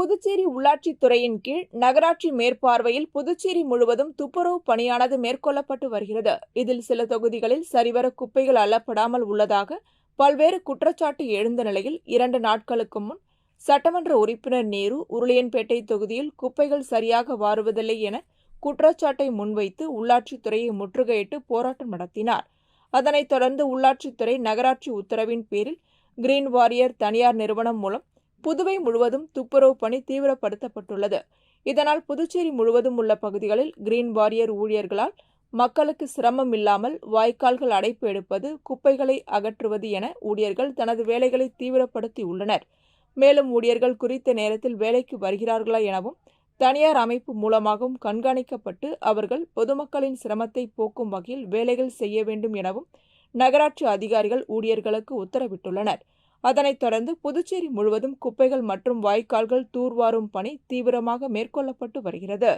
புதுச்சேரி உள்ளாட்சித்துறையின் கீழ் நகராட்சி மேற்பார்வையில் புதுச்சேரி முழுவதும் துப்புரவு பணியானது மேற்கொள்ளப்பட்டு வருகிறது. இதில் சில தொகுதிகளில் சரிவர குப்பைகள் அள்ளப்படாமல் உள்ளதாக பல்வேறு குற்றச்சாட்டு எழுந்த நிலையில் இரண்டு நாட்களுக்கு முன் சட்டமன்ற உறுப்பினர் நேரு உருளையன்பேட்டை தொகுதியில் குப்பைகள் சரியாக வாருவதில்லை என குற்றச்சாட்டை முன்வைத்து உள்ளாட்சித்துறையை முற்றுகையிட்டு போராட்டம் நடத்தினார். அதனைத் தொடர்ந்து உள்ளாட்சித்துறை நகராட்சி உத்தரவின் பேரில் கிரீன் வாரியர் தனியார் நிறுவனம் மூலம் புதுவை முழுவதும் துப்புரவு பணி தீவிரப்படுத்தப்பட்டுள்ளது. இதனால் புதுச்சேரி முழுவதும் உள்ள பகுதிகளில் கிரீன் வாரியர் ஊழியர்களால் மக்களுக்கு சிரமம் இல்லாமல் வாய்க்கால்கள் அடைப்பு எடுப்பது குப்பைகளை அகற்றுவது என ஊழியர்கள் தனது வேலைகளை தீவிரப்படுத்தியுள்ளனர் மேலும் ஊழியர்கள் குறித்த நேரத்தில் வேலைக்கு வருகிறார்களா எனவும் தனியார் அமைப்பு மூலமாகவும் கண்காணிக்கப்பட்டு அவர்கள் பொதுமக்களின் சிரமத்தை போக்கும் வகையில் வேலைகள் செய்ய வேண்டும் எனவும் நகராட்சி அதிகாரிகள் ஊழியர்களுக்கு உத்தரவிட்டுள்ளனர். அதனைத் தொடர்ந்து புதுச்சேரி முழுவதும் குப்பைகள் மற்றும் வாய்க்கால்கள் தூர்வாரும் பணி தீவிரமாக மேற்கொள்ளப்பட்டு வருகிறது.